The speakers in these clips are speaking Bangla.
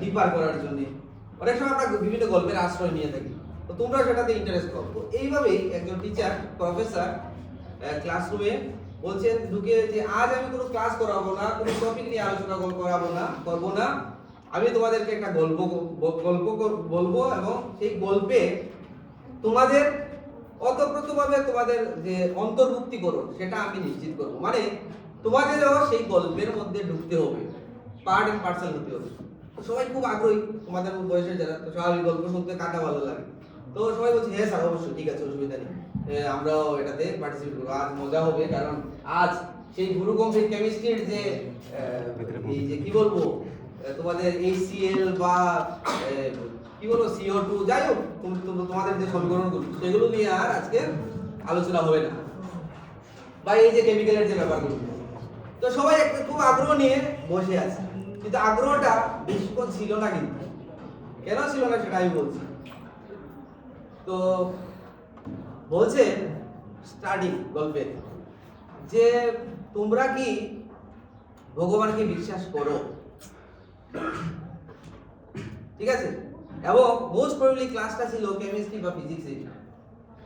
ডিপার করার জন্য। অনেক সময় আমরা বিভিন্ন গল্পের আশ্রয় নিয়ে থাকি। তো তোমরা সেটাতে ইন্টারেস্ট করো তো এইভাবেই একজন টিচার প্রফেসর ক্লাসরুমে বলছেন, ঢুকে যে, আজ আমি কোনো ক্লাস করাবো না, কোনো টপিক নিয়ে আলোচনা করাবো না, করব না। আমি তোমাদেরকে একটা গল্প গল্প বলব এবং সেই গল্পে তোমাদের অতপ্রতভাবে তোমাদের যে অন্তর্ভুক্তি করো সেটা আমি নিশ্চিত করব। মানে তোমাদেরও সেই গল্পের মধ্যে ঢুকতে হবে পার্ট এন্ড পার্সেল হতে হবে। সবাই খুব আগ্রহী তোমাদের বয়সের যারা, তো স্বাভাবিক গল্প শুনতে কাটা ভালো লাগে? তো সবাই বলছে হ্যাঁ স্যার, অবশ্যই, ঠিক আছে, অসুবিধা নেই। আমরাও এটাতে পার্টিসিপেট করব। আজ মজা হবে, কারণ আজ সেই গুরুকম সেই কেমিস্ট্রির যে এই যে কি বলব তোমাদের এইচসিএল বা কি বলব সিও টু যাই হোক, তোম- তোম- তোমাদের যে সমীকরণগুলো সেগুলো নিয়ে আর আজকে আলোচনা হবে না। বা এই যে কেমিক্যালের যে ব্যাপারগুলো, তো সবাই একটা খুব আগ্রহ নিয়ে বসে আছে। কিন্তু আগ্রহটা বেশিক্ষণ ছিল না কিন্তু। কেন ছিল না সেটা আমি বলছি। তো বলছে স্টার্টিং গল্পের যে তোমরা কি ভগবানকে বিশ্বাস করো? ঠিক আছে? এবং মোস্ট প্রবলি ক্লাসটা ছিল কেমিস্ট্রি বা ফিজিক্সের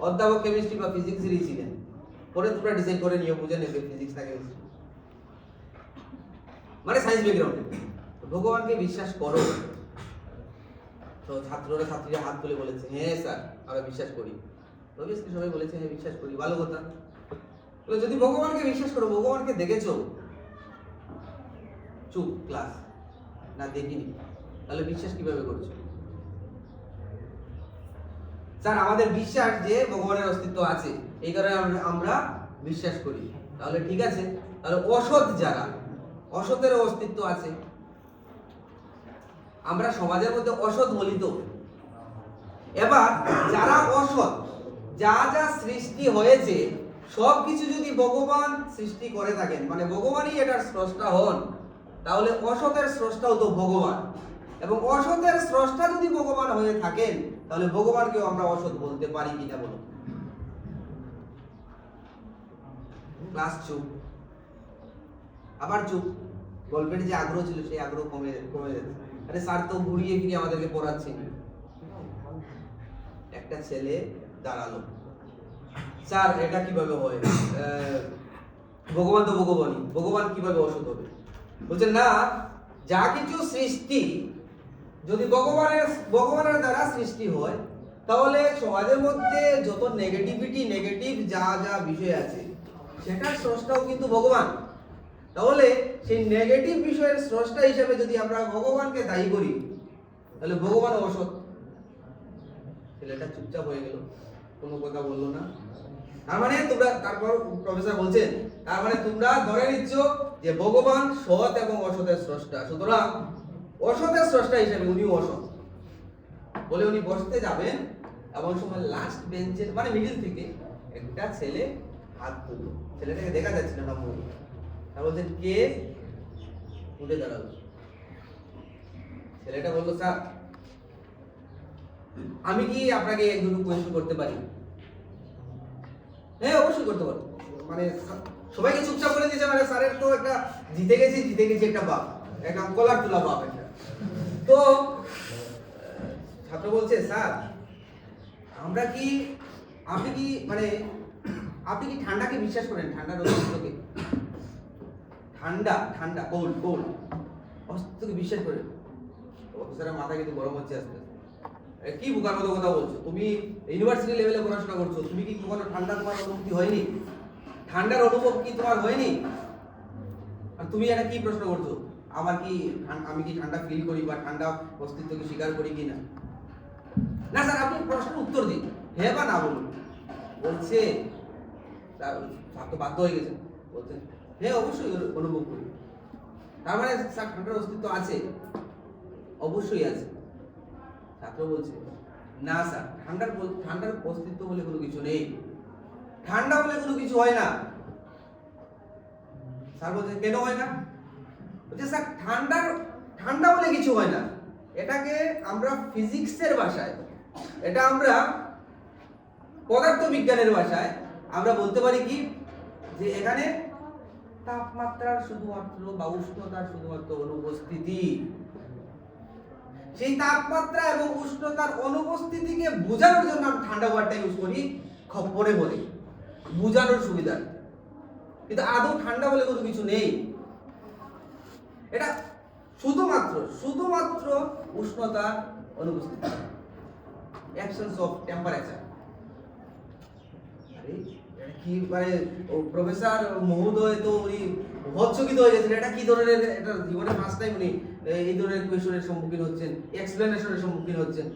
অধ্যাপক কেমিস্ট্রি বা ফিজিক্সেরই ছিলেন। পরে তোমরা ডিসাইড করে নিয়ে বুঝে নেবে ফিজিক্স না কেমিস্ট্রি মানে সায়েন্স ব্যাকগ্রাউন্ডে ভগবানকে বিশ্বাস করো। তো ছাত্ররা, ছাত্রীরা হাত তুলে বলেছে হ্যাঁ স্যার, আমরা বিশ্বাস করি। অবভিয়াসলি সবাই বলেছে হ্যাঁ বিশ্বাস করি, ভালো কথা। যদি ভগবানকে বিশ্বাস করো, ভগবানকে দেখেছ? চুপ, ক্লাস। না, দেখিনি। তাহলে বিশ্বাস কীভাবে করছ? স্যার, আমাদের বিশ্বাস যে ভগবানের অস্তিত্ব আছে, এই কারণে আমরা- আমরা বিশ্বাস করি। তাহলে ঠিক আছে। তাহলে অসৎ যারা, অসতেরও অস্তিত্ব আছে আমরা সমাজের মধ্যে অসৎ বলি তো। এবার যারা অসৎ, যা যা সৃষ্টি হয়েছে সব কিছু যদি ভগবান সৃষ্টি করে থাকেন মানে ভগবানই এটার স্রষ্টা হন, তাহলে অসতের স্রষ্টাও তো ভগবান। এবং অসতের স্রষ্টা যদি ভগবান হয়ে থাকেন, তাহলে ভগবানকেও আমরা অসৎ বলতে পারি কিনা বলুন ক্লাস চুপ। আবার চুপ। গল্পের যে আগ্রহ ছিল, সেই আগ্রহ কমে কমে যাচ্ছে। আরে স্যার তো ঘুরিয়ে ফিরিয়ে আমাদেরকে পড়াচ্ছে। একটা ছেলে দাঁড়াল। স্যার, এটা কীভাবে হয়? ভগবান তো ভগবানই। ভগবান কীভাবে অসৎ হবে? বলছেন না, যা কিছু সৃষ্টি, যদি ভগবানের ভগবানের দ্বারা সৃষ্টি হয়, তাহলে সমাজের মধ্যে যত নেগেটিভিটি নেগেটিভ যা যা বিষয় আছে, সেটার স্রষ্টাও কিন্তু ভগবান। তাহলে সেই নেগেটিভ বিষয়ের স্রষ্টা হিসেবে যদি আমরা ভগবানকে দায়ী করি, তাহলে ভগবান অসৎ। ছেলেটা চুপচাপ হয়ে গেল, কোনো কথা বলল না। তার মানে তোমরা, তারপর প্রফেসর বলছেন তার মানে তোমরা ধরে নিচ্ছ যে ভগবান সৎ এবং অসতের স্রষ্টা। সুতরাং অসতের স্রষ্টা হিসেবে উনিও অসৎ। বলে উনি বসতে যাবেন এমন সময় লাস্ট বেঞ্চের মানে মিডিল থেকে একটা ছেলে হাত তুললো। ছেলেটাকে দেখা যাচ্ছে না মুখ বলছেন কে? উঠে দাঁড়াল। ছেলেটা বলল, স্যার, আমি কি আপনাকে দুটো কোয়েশ্চেন করতে পারি? হ্যাঁ অবশ্যই করতে পারো। মানে সবাইকে চুপচাপ করে দিয়েছে মানে স্যারের তো একটা জিতে গেছি জিতে গেছি একটা বাপ। একটা কলার তোলা বাপ একটা। তো, ছাত্র বলছে, স্যার, আমরা কি, আপনি কি মানে আপনি কি ঠান্ডাকে বিশ্বাস করেন? ঠান্ডার অস্তিত্বকে ঠান্ডা ঠান্ডা কোল্ড কোল্ড অস্তিত্বকে বিশ্বাস করেন অফিসারের মাথা কিন্তু গরম হচ্ছে আস্তে কি বোকার মতো কথা বলছো? তুমি ইউনিভার্সিটি লেভেলে পড়াশোনা করছ। তুমি কি কখনো ঠান্ডা তোমার অনুভূতি হয়নি? ঠান্ডার অনুভব কি তোমার হয়নি? আর তুমি এটা কি প্রশ্ন করছ? আমার কি আমি কি ঠান্ডা ফিল করি বা ঠান্ডা অস্তিত্বকে স্বীকার করি কি না না স্যার, আপনি প্রশ্নের উত্তর দিন। হ্যাঁ বা না বলুন। বলছে তার বাধ্য হয়ে গেছে। বলছেন হ্যাঁ অবশ্যই অনুভব করি। তার মানে ঠান্ডার অস্তিত্ব আছে। অবশ্যই আছে। ছাত্র বলছে, না স্যার, ঠান্ডার ঠান্ডার অস্তিত্ব বলে কোনো কিছু নেই। ঠান্ডা বলে কোনো কিছু হয় না। স্যার বলছে, কেন হয় না? বলছে, স্যার, ঠান্ডার, ঠান্ডা বলে কিছু হয় না। এটাকে আমরা ফিজিক্সের ভাষায়, এটা আমরা পদার্থ বিজ্ঞানের ভাষায় আমরা বলতে পারি কি? যে এখানে তাপমাত্রার শুধুমাত্র বা উষ্ণতার শুধুমাত্র অনুপস্থিতি। সেই তাপমাত্রা এবং উষ্ণতার অনুপস্থিতিকে বোঝানোর জন্য আমরা ঠান্ডা ওয়ার্ডটা ইউজ করি, খপ্পরে বলে। বোঝানোর সুবিধা। কিন্তু আদৌ ঠান্ডা বলে কোনো কিছু নেই। এটা শুধুমাত্র শুধুমাত্র উষ্ণতার অনুপস্থিতি। অ্যাবসেন্স অফ টেম্পারেচার কি মানে প্রফেসর মহোদয় তো উনি ভৎসকিত হয়ে গেছেন। এটা কি ধরনের, এটা জীবনে ফার্স্ট টাইম উনি এই ধরনের কোয়েশনের সম্মুখীন হচ্ছেন এক্সপ্লেনেশনের সম্মুখীন হচ্ছেন।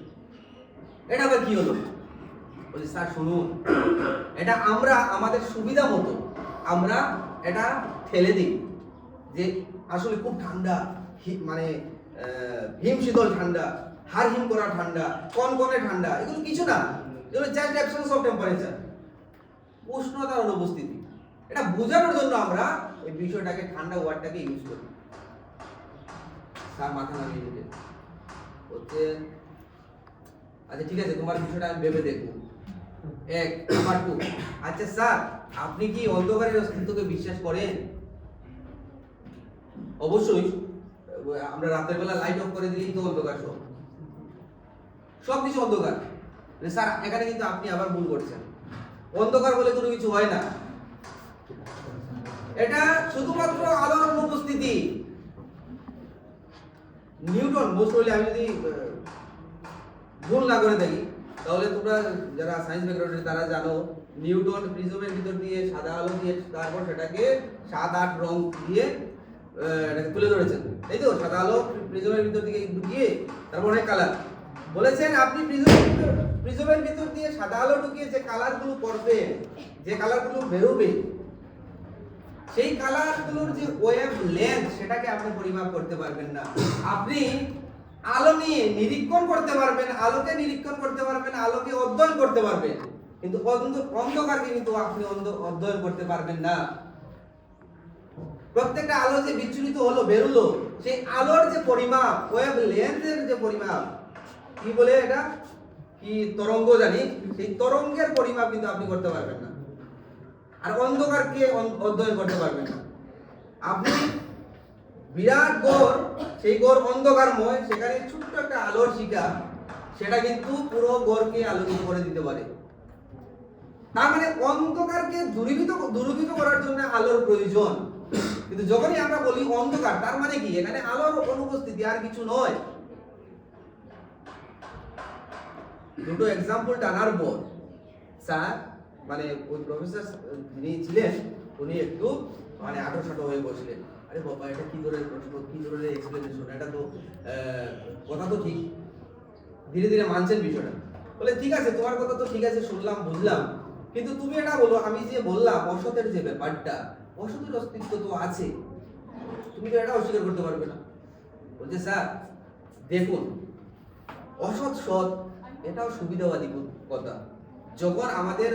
এটা আবার কি হলো? বলছি, স্যার, শুনুন, এটা আমরা, আমাদের সুবিধা মতো আমরা এটা ঠেলে দিই যে, আসলে খুব ঠান্ডা মানে হিম শীতল ঠান্ডা হার হিম করা ঠান্ডা, কনকনে ঠান্ডা, এগুলো কিছু না। এগুলো জাস্ট অ্যাবসেন্স অফ টেম্পারেচার উষ্ণতার অনুপস্থিতি। এটা বোঝানোর জন্য আমরা এই বিষয়টাকে ঠান্ডা ওয়ার্ডটাকে ইউজ করি। স্যার মাথা নামিয়ে দিলেন হচ্ছে আচ্ছা ঠিক আছে, তোমার বিষয়টা আমি ভেবে দেখব। এক নাম্বার টু আচ্ছা স্যার, আপনি কি অন্ধকারের অস্তিত্বকে বিশ্বাস করেন? অবশ্যই। আমরা রাতের বেলা লাইট অফ করে দিলেই তো অন্ধকার সব। সব কিছু অন্ধকার। মানে স্যার, এখানে কিন্তু আপনি আবার ভুল করছেন। অন্ধকার বলে কোনো কিছু হয় না। এটা শুধুমাত্র আলোর অনুপস্থিতি নিউটন মোস্ট হলে আমি যদি ভুল না করে থাকি, তাহলে তোমরা যারা সায়েন্স ব্যাকগ্রাউন্ডে তারা জানো, নিউটন প্রিজমের ভিতর দিয়ে সাদা আলো দিয়ে তারপর সেটাকে সাত আট রং দিয়ে এটাকে তুলে ধরেছেন। তাই তো, সাদা আলো প্রিজমের ভিতর দিকে ঢুকিয়ে তারপর অনেক কালার বলেছেন, আপনি প্রিজমের ভিতর প্রিজমের ভিতর দিয়ে সাদা আলো ঢুকিয়ে যে কালারগুলো করবে যে কালারগুলো বেরোবে, সেই কালারগুলোর যে ওয়েভ লেন্থ, সেটাকে আপনি পরিমাপ করতে পারবেন না। আপনি আলো নিয়ে নিরীক্ষণ করতে পারবেন, আলোকে নিরীক্ষণ করতে পারবেন, আলোকে অধ্যয়ন করতে পারবেন। কিন্তু অন্ধ- অন্ধকারকে কিন্তু আপনি অধ্যয়ন করতে পারবেন না। প্রত্যেকটা আলো যে বিচ্ছুরিত হলো, বেরোলো, সেই আলোর যে পরিমাপ, ওয়েভ লেন্থের যে পরিমাপ, কি বলে এটা? কি তরঙ্গ জানি, সেই তরঙ্গের পরিমাপ কিন্তু আপনি করতে পারবেন না। আর অন্ধকারকে অন- অধ্যয়ন করতে পারবেন না। আপনি বিরাট গড়, সেই গড় অন্ধকারময়, সেখানে ছোট্ট একটা আলোর শিকা সেটা কিন্তু পুরো গড়কে আলোকিত করে দিতে পারে। তার মানে অন্ধকারকে দূরীভূত দূরীভূত করার জন্য আলোর প্রয়োজন। কিন্তু যখনই আমরা বলি অন্ধকার, তার মানে কি? এখানে আলোর অনুপস্থিতি আর কিছু নয়। দুটো এক্সাম্পল টানার পর, স্যার মানে ওই প্রফেসর যিনি ছিলেন, উনি একটু মানে আটো সাটো হয়ে বসলেন। আরে বাবা, এটা কি ধরনের প্রশ্ন? কি ধরনের এক্সপ্লেনেশন এটা তো কথা তো ঠিক। ধীরে ধীরে মানছেন বিষয়টা। বলে, ঠিক আছে, তোমার কথা তো ঠিক আছে, শুনলাম, বুঝলাম। কিন্তু তুমি এটা বলো, আমি যে বললাম অসতের যে ব্যাপারটা অসতের অস্তিত্ব তো আছে। তুমি তো এটা অস্বীকার করতে পারবে না। বলছে, স্যার, দেখুন, অসৎ সৎ এটাও সুবিধাবাদী কথা। যখন আমাদের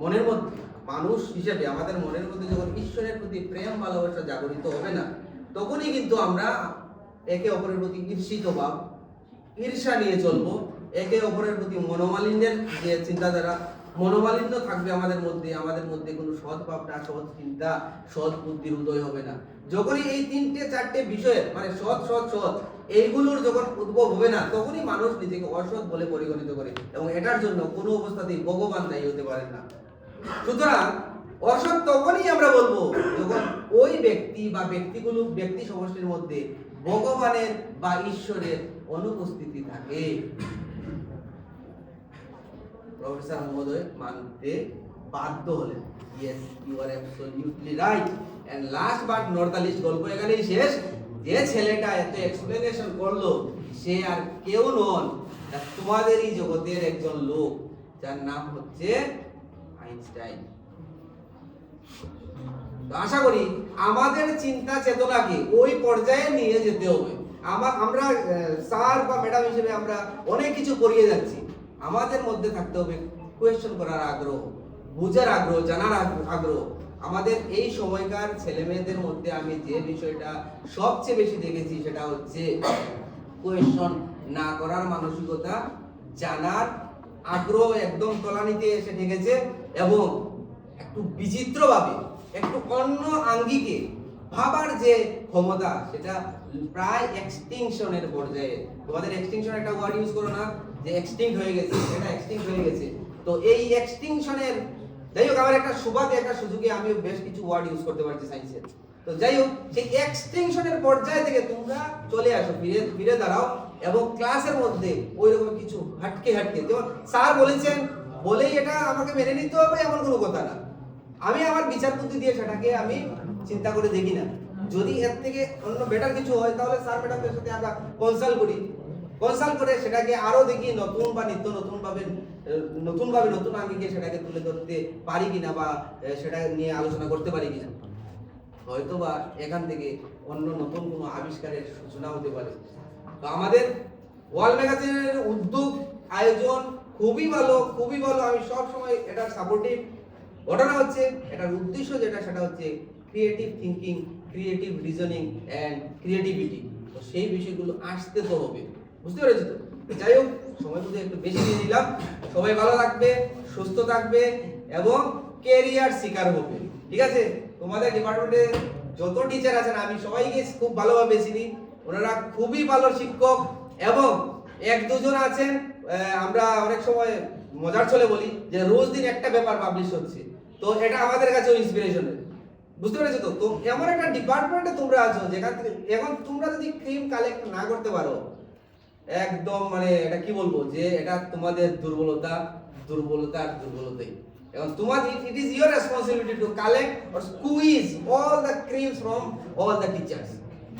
মনের মধ্যে, মানুষ হিসেবে আমাদের মনের মধ্যে যখন ঈশ্বরের প্রতি প্রেম, ভালোবাসা জাগরিত হবে না, তখনই কিন্তু আমরা একে অপরের প্রতি ঈর্ষিত ভাব ঈর্ষা নিয়ে চলবো। একে অপরের প্রতি মনোমালিন্যের যে চিন্তাধারা, মনোমালিন্য থাকবে আমাদের মধ্যে আমাদের মধ্যে কোনো সৎ ভাবনা, সৎ চিন্তা, সৎ বুদ্ধির উদয় হবে না। যখনই এই তিনটে, চারটে বিষয়ে মানে সৎ সৎ সৎ এইগুলোর যখন উদ্ভব হবে না, তখনই মানুষ নিজেকে অসৎ বলে পরিগণিত করে এবং এটার জন্য কোনো অবস্থাতেই ভগবান দায়ী হতে পারেন না। সুতরাং অসৎ তখনই আমরা বলব যখন ওই ব্যক্তি বা ব্যক্তিগুলো, ব্যক্তি সমষ্টির মধ্যে ভগবানের বা ঈশ্বরের অনুপস্থিতি থাকে। প্রফেসর মহোদয় মানতে বাধ্য হলেন। Yes you are absolutely right and last but the গল্প এখানেই শেষ। যে ছেলেটা এত এক্সপ্লেনেশন করল, সে আর কেউ নন তোমাদেরই জগতের একজন লোক, যার নাম হচ্ছে আইনস্টাইন। আশা করি আমাদের চিন্তা চেতনাকে ওই পর্যায়ে নিয়ে যেতে হবে। আমা, আমরা স্যার বা ম্যাডাম হিসেবে আমরা অনেক কিছু করিয়ে যাচ্ছি। আমাদের মধ্যে থাকতে হবে কোয়েশ্চেন করার আগ্রহ, বোঝার আগ্রহ, জানার আগ্র- আগ্রহ। আমাদের এই সময়কার ছেলেমেয়েদের মধ্যে আমি যে বিষয়টা সবচেয়ে বেশি দেখেছি সেটা হচ্ছে কোয়েশন না করার মানসিকতা, জানার আগ্রহ একদম তলানিতে এসে ঠেকেছে এবং একটু বিচিত্রভাবে, একটু অন্য আঙ্গিকে ভাবার যে ক্ষমতা, সেটা প্রায় এক্সটিংশনের পর্যায়ে। তোমাদের এক্সটিংশন একটা ওয়ার্ড ইউজ করো না, যে এক্সটিংক্ট হয়ে গেছে এটা এক্সটিংক্ট হয়ে গেছে। তো এই এক্সটিংশনের যাই হোক, আমার একটা সুবাদে, একটা সুযোগে আমি বেশ কিছু ওয়ার্ড ইউজ করতে পারছি সায়েন্সে তো যাই হোক, সেই এক্সটেনশনের পর্যায় থেকে তোমরা চলে আসো, ফিরে ফিরে দাঁড়াও এবং ক্লাসের মধ্যে ওই রকম কিছু হাটকে হাটকে। যেমন স্যার বলেছেন, বলেই এটা আমাকে মেনে নিতে হবে এমন কোনো কথা না। আমি আমার বিচার বুদ্ধি দিয়ে সেটাকে আমি চিন্তা করে দেখি না। যদি এর থেকে অন্য বেটার কিছু হয়, তাহলে স্যার ম্যাডামদের সাথে আমরা কনসাল্ট করি। কনসাল্ট করে সেটাকে আরও দেখি নতুন বা নিত্য নতুন ভাবে নতুন আঙ্গিকে সেটাকে তুলে ধরতে পারি কিনা বা সেটা নিয়ে আলোচনা করতে পারি কিনা। হয়তো বা এখান থেকে অন্য নতুন কোনো আবিষ্কারের সূচনা হতে পারে। তো আমাদের ওয়ার্ল্ড ম্যাগাজিনের উদ্যোগ, আয়োজন খুবই ভালো খুবই ভালো। আমি সব সময় এটা সাপোর্টিভ ঘটনা হচ্ছে, এটার উদ্দেশ্য যেটা, সেটা হচ্ছে creative thinking creative reasoning and creativity তো সেই বিষয়গুলো আসতে তো হবে। বুঝতে পেরেছ তো? যাই হোক, সময় বুঝে একটু বেশি দিয়ে দিলাম। সবাই ভালো থাকবে, সুস্থ থাকবে এবং কেরিয়ার শিকার হবে। ঠিক আছে? তোমাদের ডিপার্টমেন্টে যত টিচার আছেন, আমি সবাইকে খুব ভালোভাবে চিনি ওনারা খুবই ভালো শিক্ষক এবং এক দুজন আছেন আমরা অনেক সময় মজার চলে বলি যে রোজ দিন একটা পেপার পাবলিশ হচ্ছে। তো এটা আমাদের কাছেও ইন্সপিরেশনের বুঝতে পেরেছ তো? তো এমন একটা ডিপার্টমেন্টে তোমরা আছো যেখান থেকে এখন তোমরা যদি ক্রিম কালেক্ট না করতে পারো একদম মানে এটা কি বলব যে এটা তোমাদের দুর্বলতা দুর্বলতা দুর্বলতাই। এবং তোমার it is your responsibility to collect or squeeze all the creams from all the teachers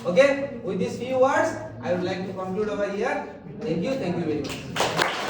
okay with this few words I would like to conclude our year thank you thank you very much.